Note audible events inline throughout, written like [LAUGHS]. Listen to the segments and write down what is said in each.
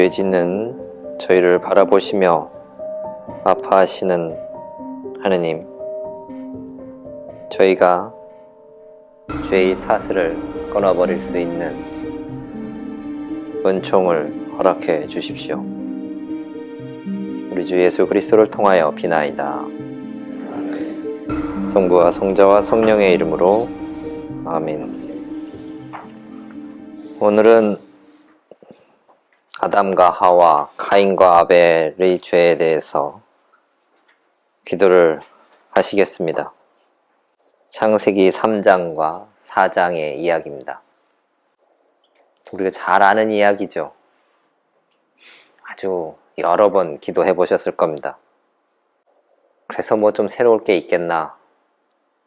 죄 짓는 저희를 바라보시며 아파하시는 하느님, 저희가 죄의 사슬을 끊어버릴 수 있는 은총을 허락해 주십시오. 우리 주 예수 그리스도를 통하여 비나이다. 성부와 성자와 성령의 이름으로 아멘. 오늘은 아담과 하와, 카인과 아벨의 죄에 대해서 기도를 하시겠습니다. 창세기 3장과 4장의 이야기입니다. 우리가 잘 아는 이야기죠. 아주 여러 번 기도해 보셨을 겁니다. 그래서 뭐 좀 새로울 게 있겠나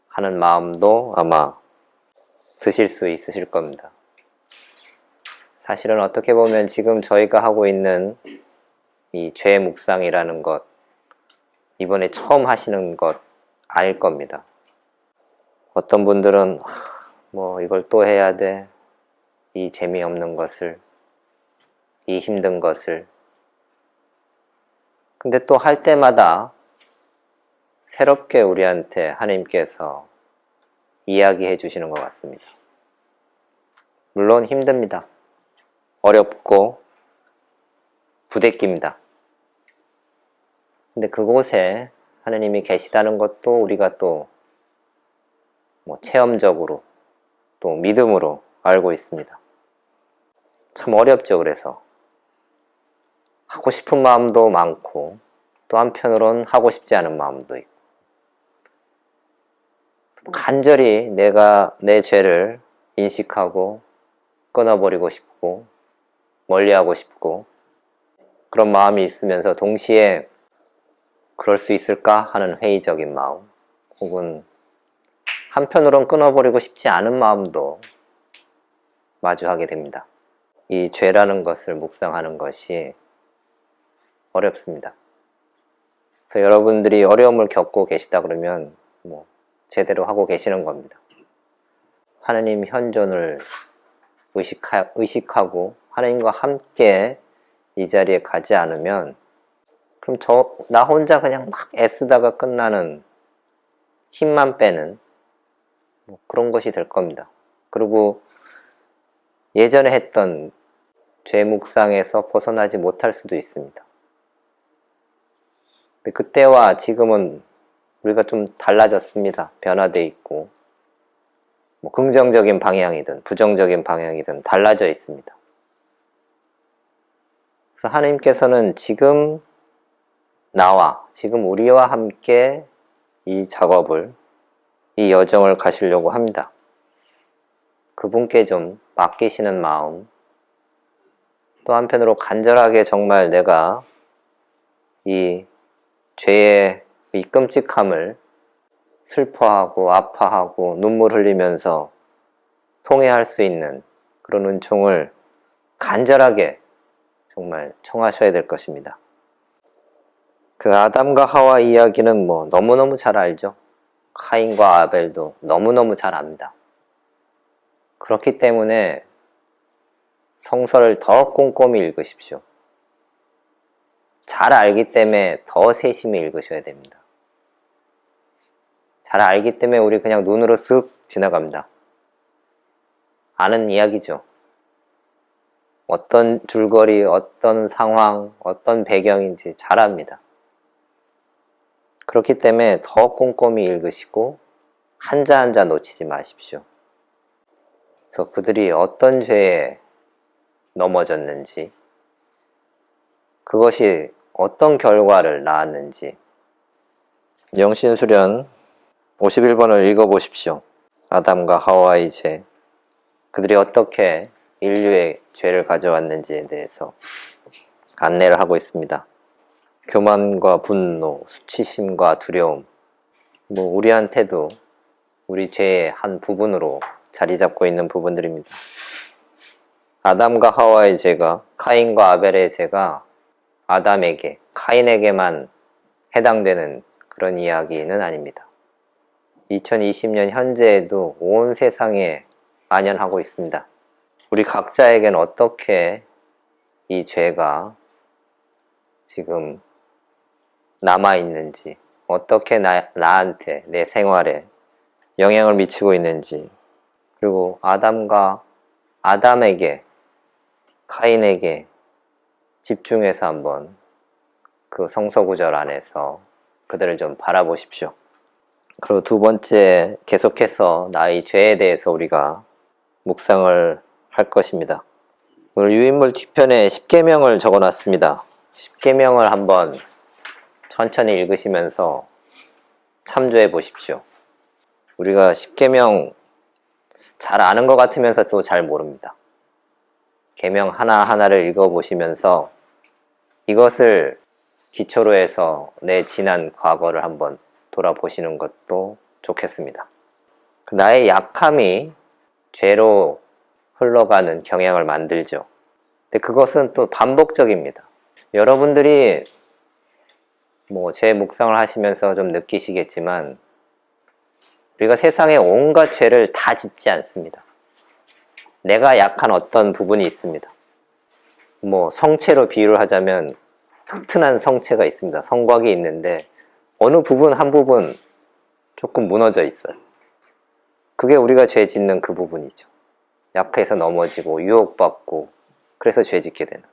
하는 마음도 아마 드실 수 있으실 겁니다. 사실은 어떻게 보면 지금 저희가 하고 있는 이 죄 묵상이라는 것, 이번에 처음 하시는 것 아닐 겁니다. 어떤 분들은 하, 뭐 이걸 또 해야 돼. 이 재미없는 것을, 이 힘든 것을. 근데 또 할 때마다 새롭게 우리한테 하나님께서 이야기해 주시는 것 같습니다. 물론 힘듭니다. 어렵고 부대끼입니다. 근데 그곳에 하느님이 계시다는 것도 우리가 또 뭐 체험적으로 또 믿음으로 알고 있습니다. 참 어렵죠, 그래서. 하고 싶은 마음도 많고 또 한편으론 하고 싶지 않은 마음도 있고 간절히 내가 내 죄를 인식하고 끊어버리고 싶고 멀리하고 싶고 그런 마음이 있으면서 동시에 그럴 수 있을까 하는 회의적인 마음 혹은 한편으론 끊어버리고 싶지 않은 마음도 마주하게 됩니다. 이 죄라는 것을 묵상하는 것이 어렵습니다. 그래서 여러분들이 어려움을 겪고 계시다 그러면 뭐 제대로 하고 계시는 겁니다. 하느님 현존을 의식하, 의식하고 하나님과 함께 이 자리에 가지 않으면 그럼 저 나 혼자 그냥 막 애쓰다가 끝나는 힘만 빼는 뭐 그런 것이 될 겁니다. 그리고 예전에 했던 죄 묵상에서 벗어나지 못할 수도 있습니다. 그때와 지금은 우리가 좀 달라졌습니다. 변화되어 있고 뭐 긍정적인 방향이든 부정적인 방향이든 달라져 있습니다. 그래서 하나님께서는 지금 나와 지금 우리와 함께 이 작업을 이 여정을 가시려고 합니다. 그분께 좀 맡기시는 마음 또 한편으로 간절하게 정말 내가 이 죄의 이 끔찍함을 슬퍼하고 아파하고 눈물 흘리면서 통해할 수 있는 그런 은총을 간절하게 정말 청하셔야 될 것입니다. 그 아담과 하와 이야기는 뭐 너무너무 잘 알죠. 카인과 아벨도 너무너무 잘 압니다. 그렇기 때문에 성서를 더 꼼꼼히 읽으십시오. 잘 알기 때문에 더 세심히 읽으셔야 됩니다. 잘 알기 때문에 우리 그냥 눈으로 쓱 지나갑니다. 아는 이야기죠. 어떤 줄거리, 어떤 상황, 어떤 배경인지 잘 압니다. 그렇기 때문에 더 꼼꼼히 읽으시고 한자 한자 놓치지 마십시오. 그래서 그들이 어떤 죄에 넘어졌는지, 그것이 어떤 결과를 낳았는지, 영신수련 51번을 읽어보십시오. 아담과 하와의 죄. 그들이 어떻게 인류의 죄를 가져왔는지에 대해서 안내를 하고 있습니다. 교만과 분노, 수치심과 두려움. 뭐, 우리한테도 우리 죄의 한 부분으로 자리 잡고 있는 부분들입니다. 아담과 하와의 죄가, 카인과 아벨의 죄가 아담에게, 카인에게만 해당되는 그런 이야기는 아닙니다. 2020년 현재에도 온 세상에 만연하고 있습니다. 우리 각자에겐 어떻게 이 죄가 지금 남아있는지, 어떻게 나, 나한테, 내 생활에 영향을 미치고 있는지, 그리고 아담과 아담에게, 카인에게 집중해서 한번 그 성서구절 안에서 그들을 좀 바라보십시오. 그리고 두 번째, 계속해서 나의 죄에 대해서 우리가 묵상을 할 것입니다. 오늘 유인물 뒤편에 10계명을 적어 놨습니다. 10계명을 한번 천천히 읽으시면서 참조해 보십시오. 우리가 10계명 잘 아는 것 같으면서 또잘 모릅니다. 계명 하나하나를 읽어 보시면서 이것을 기초로 해서 내 지난 과거를 한번 돌아보시는 것도 좋겠습니다. 나의 약함이 죄로 흘러가는 경향을 만들죠. 근데 그것은 또 반복적입니다. 여러분들이 뭐죄 묵상을 하시면서 좀 느끼시겠지만 우리가 세상에 온갖 죄를 다 짓지 않습니다. 내가 약한 어떤 부분이 있습니다. 뭐 성체로 비유를 하자면 튼튼한 성체가 있습니다. 성곽이 있는데 어느 부분 한 부분 조금 무너져 있어요. 그게 우리가 죄 짓는 그 부분이죠. 약해서 넘어지고 유혹받고 그래서 죄 짓게 되는.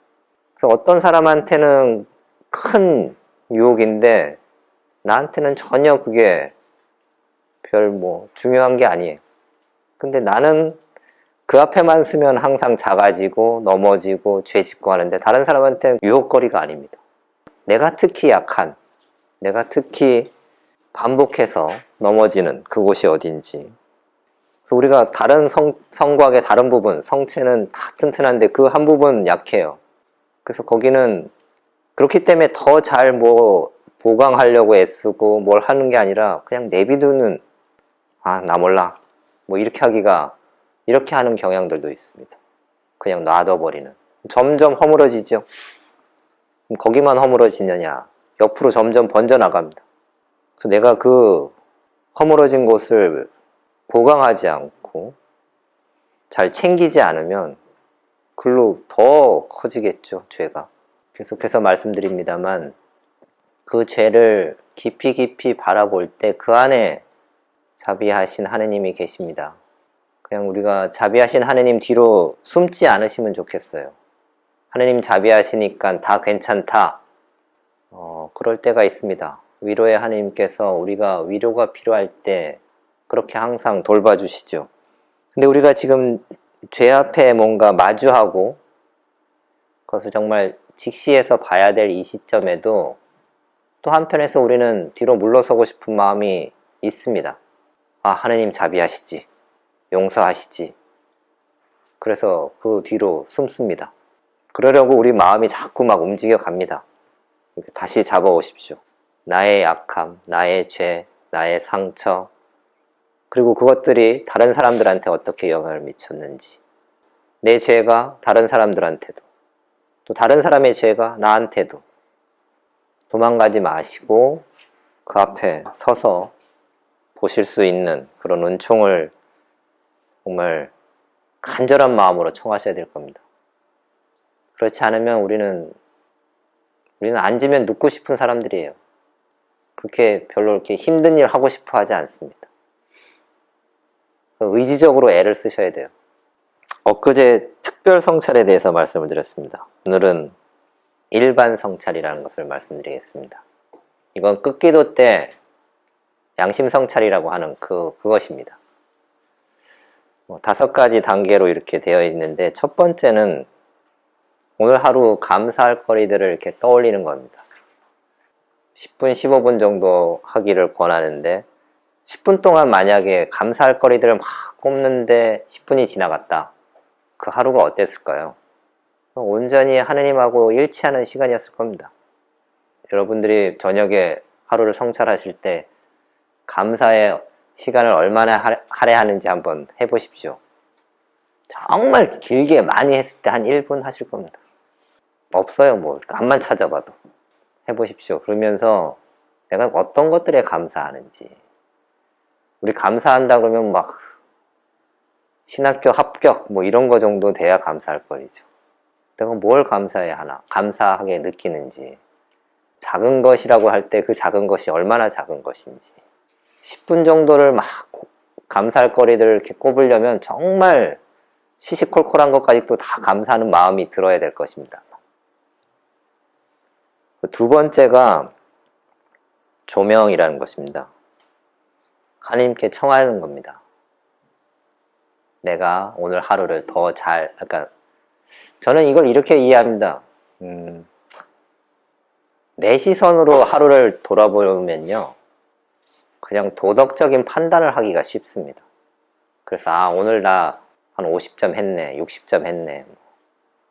그래서 어떤 사람한테는 큰 유혹인데 나한테는 전혀 그게 별 뭐 중요한 게 아니에요. 근데 나는 그 앞에만 쓰면 항상 작아지고 넘어지고 죄 짓고 하는데 다른 사람한테는 유혹거리가 아닙니다. 내가 특히 약한, 내가 특히 반복해서 넘어지는 그곳이 어딘지. 그래서 우리가 다른 성, 성곽의 다른 부분, 성체는 다 튼튼한데 그 한 부분 약해요. 그래서 거기는 그렇기 때문에 더 잘 뭐 보강하려고 애쓰고 뭘 하는 게 아니라 그냥 내비두는 아, 나 몰라. 뭐 이렇게 하기가 이렇게 하는 경향들도 있습니다. 그냥 놔둬버리는. 점점 허물어지죠. 거기만 허물어지느냐. 옆으로 점점 번져나갑니다. 그래서 내가 그 허물어진 곳을 보강하지 않고 잘 챙기지 않으면 글로 더 커지겠죠, 죄가. 계속해서 말씀드립니다만 그 죄를 깊이 깊이 바라볼 때 그 안에 자비하신 하느님이 계십니다. 그냥 우리가 자비하신 하느님 뒤로 숨지 않으시면 좋겠어요. 하느님 자비하시니까 다 괜찮다. 어, 그럴 때가 있습니다. 위로의 하느님께서 우리가 위로가 필요할 때 그렇게 항상 돌봐주시죠. 근데 우리가 지금 죄 앞에 뭔가 마주하고 그것을 정말 직시해서 봐야 될 이 시점에도 또 한편에서 우리는 뒤로 물러서고 싶은 마음이 있습니다. 아, 하느님 자비하시지. 용서하시지. 그래서 그 뒤로 숨습니다. 그러려고 우리 마음이 자꾸 막 움직여 갑니다. 다시 잡아오십시오. 나의 약함, 나의 죄, 나의 상처, 그리고 그것들이 다른 사람들한테 어떻게 영향을 미쳤는지, 내 죄가 다른 사람들한테도, 또 다른 사람의 죄가 나한테도 도망가지 마시고 그 앞에 서서 보실 수 있는 그런 은총을 정말 간절한 마음으로 청하셔야 될 겁니다. 그렇지 않으면 우리는 우리는 앉으면 눕고 싶은 사람들이에요. 그렇게 별로 이렇게 힘든 일 하고 싶어 하지 않습니다. 의지적으로 애를 쓰셔야 돼요. 엊그제 특별 성찰에 대해서 말씀을 드렸습니다. 오늘은 일반 성찰이라는 것을 말씀드리겠습니다. 이건 끝기도 때 양심 성찰이라고 하는 그, 그것입니다. 뭐 다섯 가지 단계로 이렇게 되어 있는데 첫 번째는 오늘 하루 감사할 거리들을 이렇게 떠올리는 겁니다. 10분, 15분 정도 하기를 권하는데 10분 동안 만약에 감사할 거리들을 막 꼽는데 10분이 지나갔다. 그 하루가 어땠을까요? 온전히 하느님하고 일치하는 시간이었을 겁니다. 여러분들이 저녁에 하루를 성찰하실 때 감사의 시간을 얼마나 할애하는지 한번 해보십시오. 정말 길게 많이 했을 때 한 1분 하실 겁니다. 없어요, 뭐. 암만 찾아봐도. 해보십시오. 그러면서 내가 어떤 것들에 감사하는지. 우리 감사한다 그러면 막 신학교 합격 뭐 이런 거 정도 돼야 감사할 거리죠. 내가 뭘 감사해야 하나, 감사하게 느끼는지, 작은 것이라고 할 때 그 작은 것이 얼마나 작은 것인지, 10분 정도를 막 고- 감사할 거리들을 이렇게 꼽으려면 정말 시시콜콜한 것까지도 다 감사하는 마음이 들어야 될 것입니다. 그두 번째가 조명이라는 것입니다. 하나님께 청하는 겁니다. 내가 오늘 하루를 더 잘, 그러니까 저는 이걸 이렇게 이해합니다. 음, 내 시선으로 하루를 돌아보면요. 그냥 도덕적인 판단을 하기가 쉽습니다. 그래서, 아, 오늘 나 한 50점 했네, 60점 했네,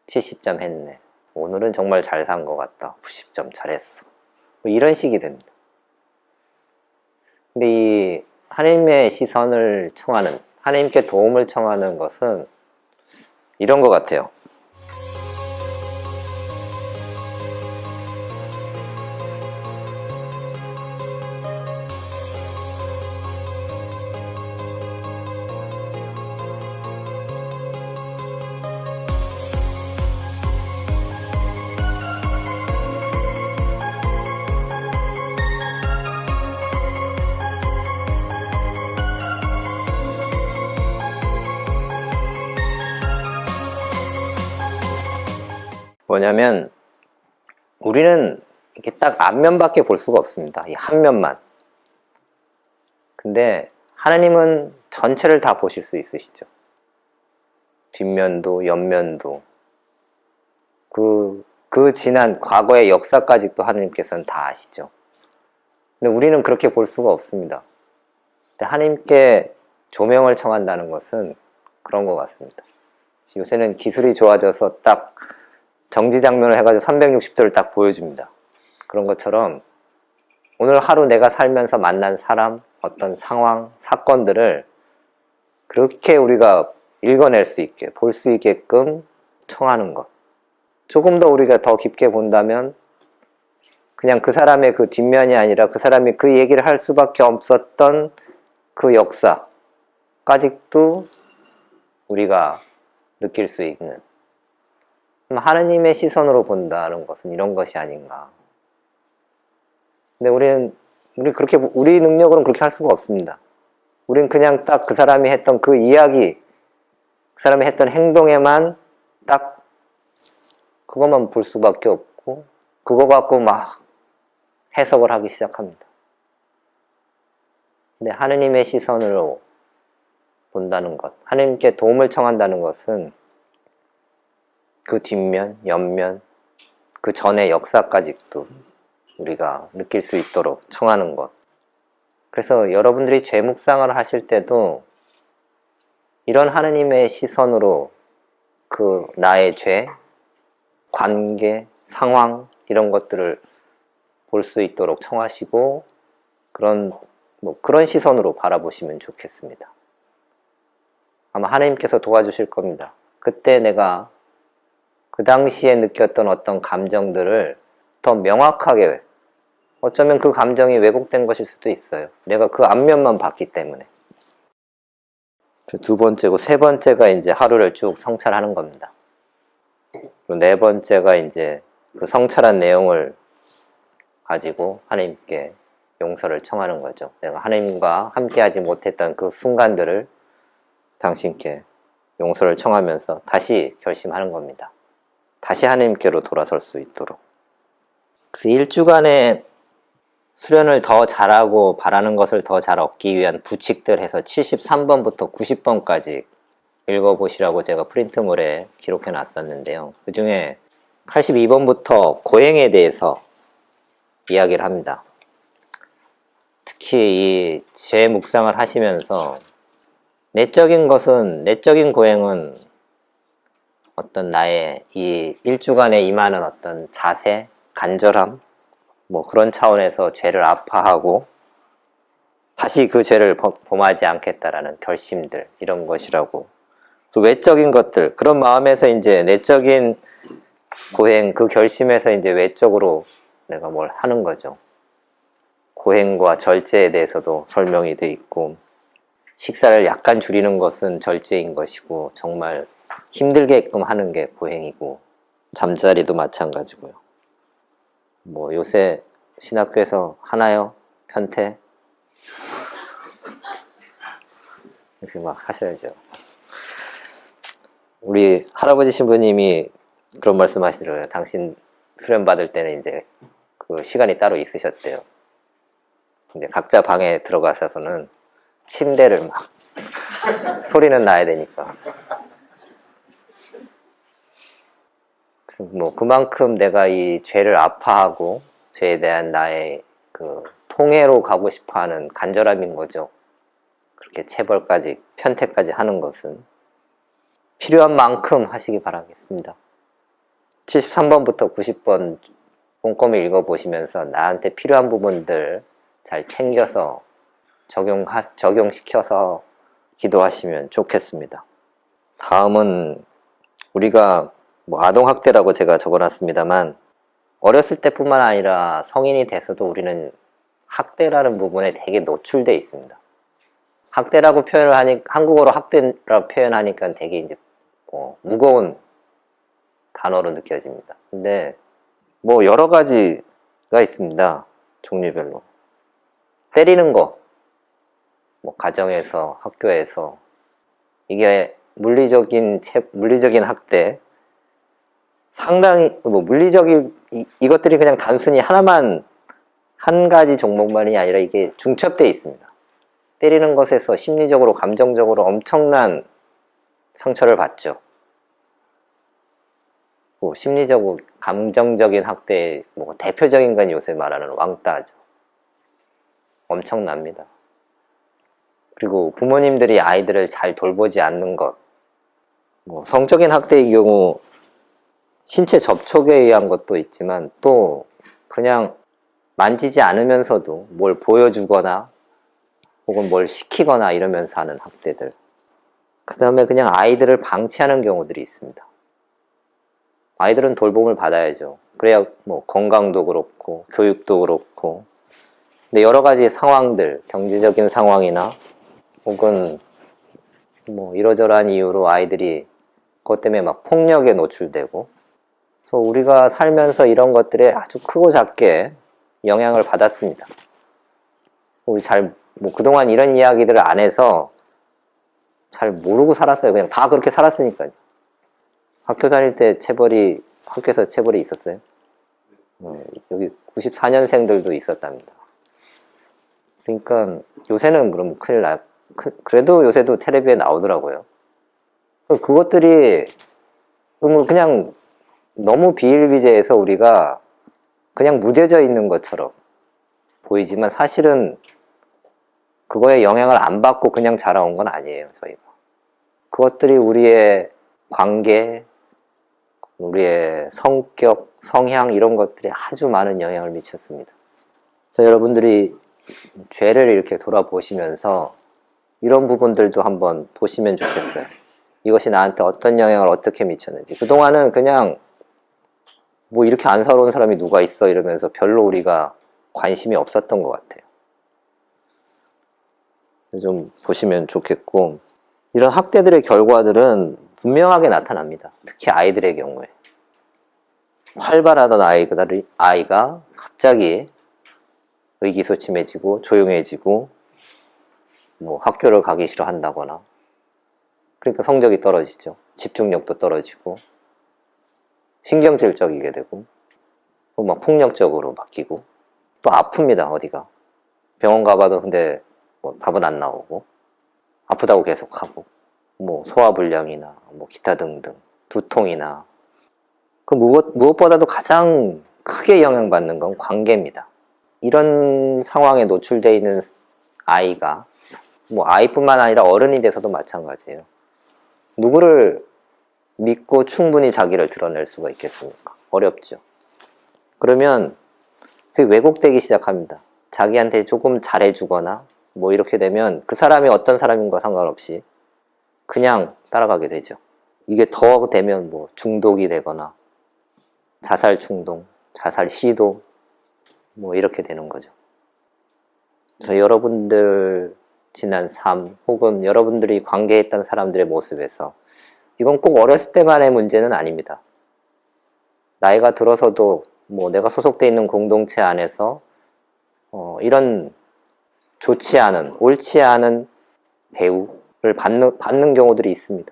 70점 했네. 오늘은 정말 잘 산 것 같다. 90점 잘했어. 뭐 이런 식이 됩니다. 근데 이 하나님의 시선을 청하는, 하나님께 도움을 청하는 것은 이런 것 같아요. 뭐냐면 우리는 이렇게 딱 앞면밖에 볼 수가 없습니다. 이 한 면만. 근데 하나님은 전체를 다 보실 수 있으시죠. 뒷면도 옆면도 그, 그 지난 과거의 역사까지도 하나님께서는 다 아시죠. 근데 우리는 그렇게 볼 수가 없습니다. 근데 하나님께 조명을 청한다는 것은 그런 것 같습니다. 요새는 기술이 좋아져서 딱 정지 장면을 해가지고 360도를 딱 보여줍니다. 그런 것처럼 오늘 하루 내가 살면서 만난 사람, 어떤 상황, 사건들을 그렇게 우리가 읽어낼 수 있게, 볼 수 있게끔 청하는 것. 조금 더 우리가 더 깊게 본다면 그냥 그 사람의 그 뒷면이 아니라 그 사람이 그 얘기를 할 수밖에 없었던 그 역사까지도 우리가 느낄 수 있는 하느님의 시선으로 본다는 것은 이런 것이 아닌가. 근데 우리는 우리 그렇게 우리 능력으로는 그렇게 할 수가 없습니다. 우리는 그냥 딱 그 사람이 했던 그 이야기, 그 사람이 했던 행동에만 딱 그것만 볼 수밖에 없고 그거 갖고 막 해석을 하기 시작합니다. 근데 하느님의 시선으로 본다는 것, 하느님께 도움을 청한다는 것은 그 뒷면, 옆면, 그 전의 역사까지도 우리가 느낄 수 있도록 청하는 것. 그래서 여러분들이 죄 묵상을 하실 때도 이런 하느님의 시선으로 그 나의 죄, 관계, 상황 이런 것들을 볼 수 있도록 청하시고 그런 뭐 그런 시선으로 바라보시면 좋겠습니다. 아마 하나님께서 도와주실 겁니다. 그때 내가 그 당시에 느꼈던 어떤 감정들을 더 명확하게 어쩌면 그 감정이 왜곡된 것일 수도 있어요. 내가 그 앞면만 봤기 때문에. 두 번째고 세 번째가 이제 하루를 쭉 성찰하는 겁니다. 그리고 네 번째가 이제 그 성찰한 내용을 가지고 하나님께 용서를 청하는 거죠. 내가 하나님과 함께하지 못했던 그 순간들을 당신께 용서를 청하면서 다시 결심하는 겁니다. 다시 하나님께로 돌아설 수 있도록. 그래서 일주간의 수련을 더 잘하고 바라는 것을 더 잘 얻기 위한 부칙들 해서 73번부터 90번까지 읽어보시라고 제가 프린트물에 기록해 놨었는데요. 그 중에 82번부터 고행에 대해서 이야기를 합니다. 특히 이 제 묵상을 하시면서 내적인 것은, 내적인 고행은 어떤 나의 이 일주간에 임하는 어떤 자세, 간절함, 뭐 그런 차원에서 죄를 아파하고 다시 그 죄를 범하지 않겠다라는 결심들, 이런 것이라고. 그 외적인 것들, 그런 마음에서 이제 내적인 고행, 그 결심에서 이제 외적으로 내가 뭘 하는 거죠. 고행과 절제에 대해서도 설명이 돼 있고, 식사를 약간 줄이는 것은 절제인 것이고, 정말 힘들게끔 하는 게 고행이고, 잠자리도 마찬가지고요. 뭐 요새 신학교에서 하나요? 편태? 이렇게 막 하셔야죠. 우리 할아버지 신부님이 그런 말씀 하시더라고요. 당신 수련 받을 때는 이제 그 시간이 따로 있으셨대요. 근데 각자 방에 들어가서는 침대를 막 [LAUGHS] 소리는 나야 되니까. 그래서 뭐 그만큼 내가 이 죄를 아파하고 죄에 대한 나의 그 통해로 가고 싶어하는 간절함인 거죠. 그렇게 체벌까지 편태까지 하는 것은 필요한 만큼 하시기 바라겠습니다. 73번부터 90번 꼼꼼히 읽어보시면서 나한테 필요한 부분들 잘 챙겨서 적용하, 적용시켜서 기도하시면 좋겠습니다. 다음은 우리가 뭐 아동학대라고 제가 적어놨습니다만 어렸을 때뿐만 아니라 성인이 돼서도 우리는 학대라는 부분에 되게 노출돼 있습니다. 학대라고 표현을 하니 한국어로 학대라고 표현하니까 되게 이제 뭐 무거운 단어로 느껴집니다. 근데 뭐 여러 가지가 있습니다. 종류별로. 때리는 거, 뭐 가정에서, 학교에서 이게 물리적인 체, 물리적인 학대 상당히 뭐 물리적인 이, 이것들이 그냥 단순히 하나만 한 가지 종목만이 아니라 이게 중첩되어 있습니다. 때리는 것에서 심리적으로 감정적으로 엄청난 상처를 받죠. 뭐 심리적으로 감정적인 학대의 뭐 대표적인 건 요새 말하는 왕따죠. 엄청납니다. 그리고 부모님들이 아이들을 잘 돌보지 않는 것, 뭐 성적인 학대의 경우 신체 접촉에 의한 것도 있지만 또 그냥 만지지 않으면서도 뭘 보여주거나 혹은 뭘 시키거나 이러면서 하는 학대들. 그 다음에 그냥 아이들을 방치하는 경우들이 있습니다. 아이들은 돌봄을 받아야죠. 그래야 뭐 건강도 그렇고 교육도 그렇고 근데 여러 가지 상황들 경제적인 상황이나 혹은 뭐 이러저러한 이유로 아이들이 그것 때문에 막 폭력에 노출되고 그래서 우리가 살면서 이런 것들에 아주 크고 작게 영향을 받았습니다. 우리 잘 뭐 그동안 이런 이야기들을 안 해서 잘 모르고 살았어요. 그냥 다 그렇게 살았으니까요. 학교 다닐 때 체벌이 학교에서 체벌이 있었어요. 어, 여기 94년생들도 있었답니다. 그러니까 요새는 그럼 큰일 나. 그- 그래도 요새도 텔레비에 나오더라고요. 그것들이 뭐 그냥 너무 비일비재해서 우리가 그냥 무뎌져 있는 것처럼 보이지만 사실은 그거에 영향을 안 받고 그냥 자라온 건 아니에요, 저희가. 그것들이 우리의 관계, 우리의 성격, 성향 이런 것들이 아주 많은 영향을 미쳤습니다. 그래서 여러분들이 죄를 이렇게 돌아보시면서 이런 부분들도 한번 보시면 좋겠어요. 이것이 나한테 어떤 영향을 어떻게 미쳤는지. 그동안은 그냥 뭐 이렇게 안 살아온 사람이 누가 있어 이러면서 별로 우리가 관심이 없었던 것 같아요. 좀 보시면 좋겠고 이런 학대들의 결과들은 분명하게 나타납니다. 특히 아이들의 경우에 활발하던 아이가, 아이가 갑자기 의기소침해지고 조용해지고 뭐 학교를 가기 싫어한다거나 그러니까 성적이 떨어지죠. 집중력도 떨어지고 신경질적이게 되고 또막 폭력적으로 바뀌고 또 아픕니다 어디가 병원 가봐도 근데 뭐 답은 안 나오고 아프다고 계속하고 뭐 소화불량이나 뭐 기타 등등 두통이나 그 무엇, 무엇보다도 가장 크게 영향받는 건 관계입니다. 이런 상황에 노출되어 있는 아이가 뭐 아이뿐만 아니라 어른이 돼서도 마찬가지예요. 누구를 믿고 충분히 자기를 드러낼 수가 있겠습니까? 어렵죠. 그러면 그 왜곡되기 시작합니다. 자기한테 조금 잘해주거나 뭐 이렇게 되면 그 사람이 어떤 사람인가 상관없이 그냥 따라가게 되죠. 이게 더 되면 뭐 중독이 되거나 자살 충동, 자살 시도 뭐 이렇게 되는 거죠. 그래서 여러분들 지난 삶 혹은 여러분들이 관계했던 사람들의 모습에서 이건 꼭 어렸을 때만의 문제는 아닙니다. 나이가 들어서도 뭐 내가 소속돼 있는 공동체 안에서 어, 이런 좋지 않은, 옳지 않은 대우를 받는, 받는 경우들이 있습니다.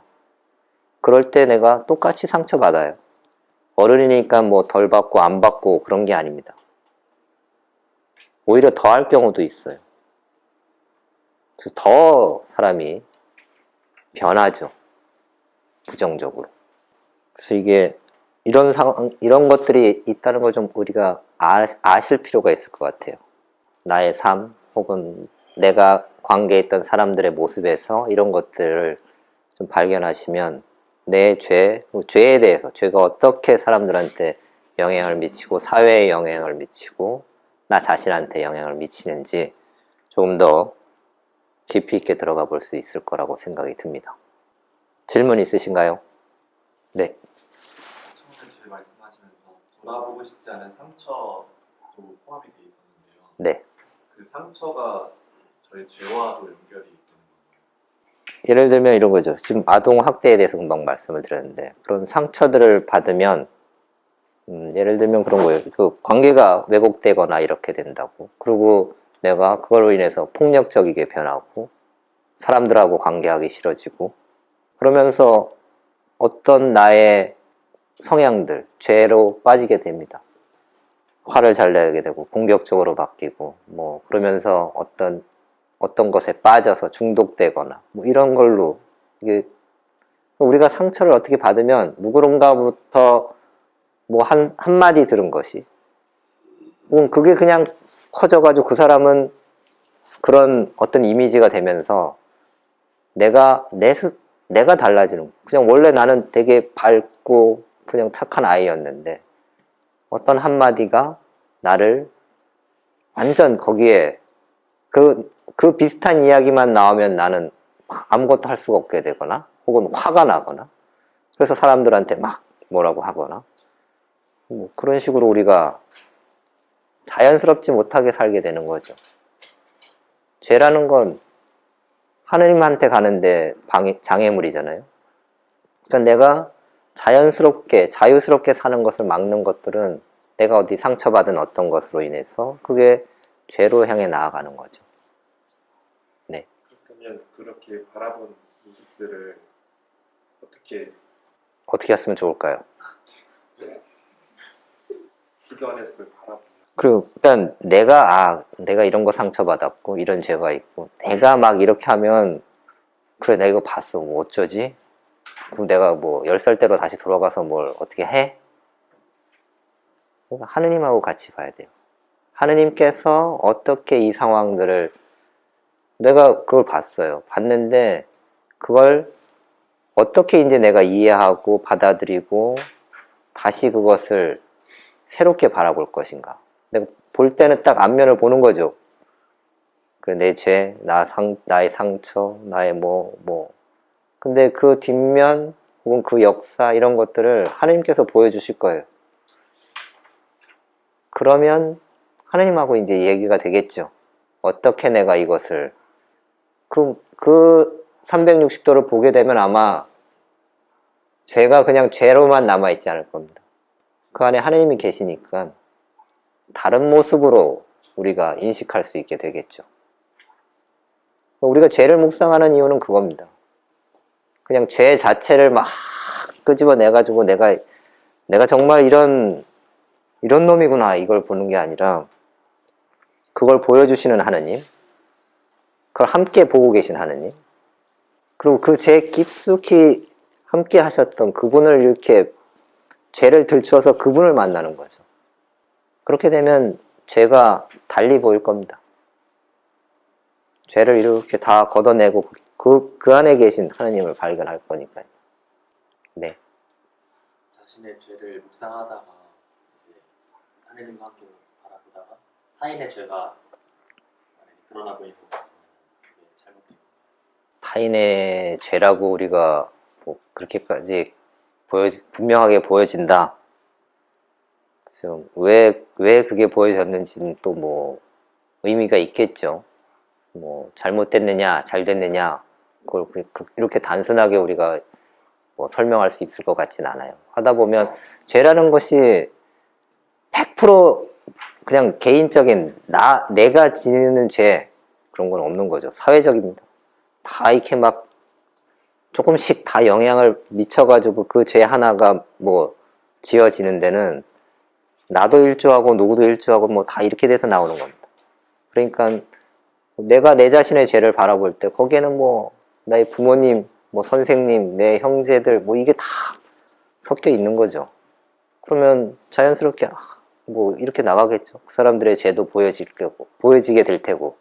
그럴 때 내가 똑같이 상처받아요. 어른이니까 뭐 덜 받고 안 받고 그런 게 아닙니다. 오히려 더 할 경우도 있어요. 그래서 더 사람이 변하죠. 부정적으로. 그래서 이게 이런 상황, 이런 것들이 있다는 걸 좀 우리가 아, 아실 필요가 있을 것 같아요. 나의 삶, 혹은 내가 관계에 있던 사람들의 모습에서 이런 것들을 좀 발견하시면 내 죄, 죄에 대해서, 죄가 어떻게 사람들한테 영향을 미치고, 사회에 영향을 미치고, 나 자신한테 영향을 미치는지 조금 더 깊이 있게 들어가 볼 수 있을 거라고 생각이 듭니다. 질문 있으신가요? 네. 처음에 말씀하시면서 돌아보고 싶지 않은 상처도 포함이 되어 있었는데요. 네. 그 상처가 저희 죄와도 연결이? 예를 들면 이런 거죠. 지금 아동 학대에 대해서 금방 말씀을 드렸는데 그런 상처들을 받으면 음, 예를 들면 그런 거예요. 그 관계가 왜곡되거나 이렇게 된다고. 그리고 내가 그걸로 인해서 폭력적이게 변하고 사람들하고 관계하기 싫어지고 그러면서 어떤 나의 성향들, 죄로 빠지게 됩니다. 화를 잘 내게 되고 공격적으로 바뀌고 뭐 그러면서 어떤 어떤 것에 빠져서 중독되거나 뭐 이런 걸로 이게 우리가 상처를 어떻게 받으면 누구론가부터 뭐 한 한마디 들은 것이 혹은 그게 그냥 커져가지고 그 사람은 그런 어떤 이미지가 되면서 내가 내 스, 내가 달라지는 그냥 원래 나는 되게 밝고 그냥 착한 아이였는데 어떤 한마디가 나를 완전 거기에 그, 그 비슷한 이야기만 나오면 나는 아무것도 할 수가 없게 되거나 혹은 화가 나거나 그래서 사람들한테 막 뭐라고 하거나 뭐 그런 식으로 우리가 자연스럽지 못하게 살게 되는 거죠. 죄라는 건 하느님한테 가는데 방해, 장애물이잖아요. 그러니까 내가 자연스럽게, 자유스럽게 사는 것을 막는 것들은 내가 어디 상처받은 어떤 것으로 인해서 그게 죄로 향해 나아가는 거죠. 그렇다면 그렇게 바라본 모습들을 어떻게 어떻게 했으면 좋을까요? 주변에서 그걸 바라보냐 그리고 일단 내가 아 내가 이런 거 상처받았고 이런 죄가 있고 내가 막 이렇게 하면 그래 내가 이거 봤어 뭐 어쩌지? 그럼 내가 뭐 열살 때로 다시 돌아가서 뭘 어떻게 해? 하느님하고 같이 봐야 돼요. 하느님께서 어떻게 이 상황들을 내가 그걸 봤어요. 봤는데 그걸 어떻게 이제 내가 이해하고 받아들이고 다시 그것을 새롭게 바라볼 것인가. 볼 때는 딱 앞면을 보는 거죠. 내 죄, 나 상, 나의 상처, 나의 뭐, 뭐. 근데 그 뒷면, 혹은 그 역사, 이런 것들을 하나님께서 보여주실 거예요. 그러면 하나님하고 이제 얘기가 되겠죠. 어떻게 내가 이것을, 그, 그 360도를 보게 되면 아마 죄가 그냥 죄로만 남아있지 않을 겁니다. 그 안에 하나님이 계시니까 다른 모습으로 우리가 인식할 수 있게 되겠죠. 우리가 죄를 묵상하는 이유는 그겁니다. 그냥 죄 자체를 막 끄집어내가지고 내가, 내가 정말 이런, 이런 놈이구나 이걸 보는 게 아니라 그걸 보여주시는 하느님, 그걸 함께 보고 계신 하느님, 그리고 그 죄 깊숙이 함께 하셨던 그분을 이렇게 죄를 들추어서 그분을 만나는 거죠. 그렇게 되면 죄가 달리 보일 겁니다. 죄를 이렇게 다 걷어내고 그, 그 안에 계신 하나님을 발견할 거니까요. 네. 자신의 죄를 묵상하다가 이제 하느님과 함께 바라보다가 타인의 죄가 드러나고 있는 잘못된 타인의 죄라고 우리가 뭐 그렇게까지 보여, 분명하게 보여진다. 그래서 왜, 왜 그게 보여졌는지는 또 뭐 의미가 있겠죠. 뭐 잘못됐느냐, 잘 됐느냐, 그걸 이렇게 단순하게 우리가 뭐 설명할 수 있을 것 같진 않아요. 하다 보면 죄라는 것이 100% 그냥 개인적인 나 내가 지니는 죄 그런 건 없는 거죠. 사회적입니다. 다 이렇게 막 조금씩 다 영향을 미쳐가지고 그 죄 하나가 뭐 지어지는 데는 나도 일조하고 누구도 일조하고 뭐 다 이렇게 돼서 나오는 겁니다. 그러니까 내가 내 자신의 죄를 바라볼 때 거기에는 뭐 나의 부모님, 뭐 선생님, 내 형제들 뭐 이게 다 섞여 있는 거죠. 그러면 자연스럽게 아, 뭐 이렇게 나가겠죠. 그 사람들의 죄도 보여질 거고 보여지게 될 테고.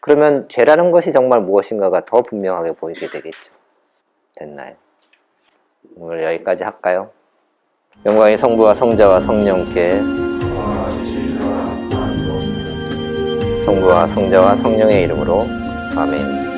그러면 죄라는 것이 정말 무엇인가가 더 분명하게 보이게 되겠죠. 됐나요? 오늘 여기까지 할까요? 영광의 성부와 성자와 성령께 성부와 성자와 성령의 이름으로 아멘.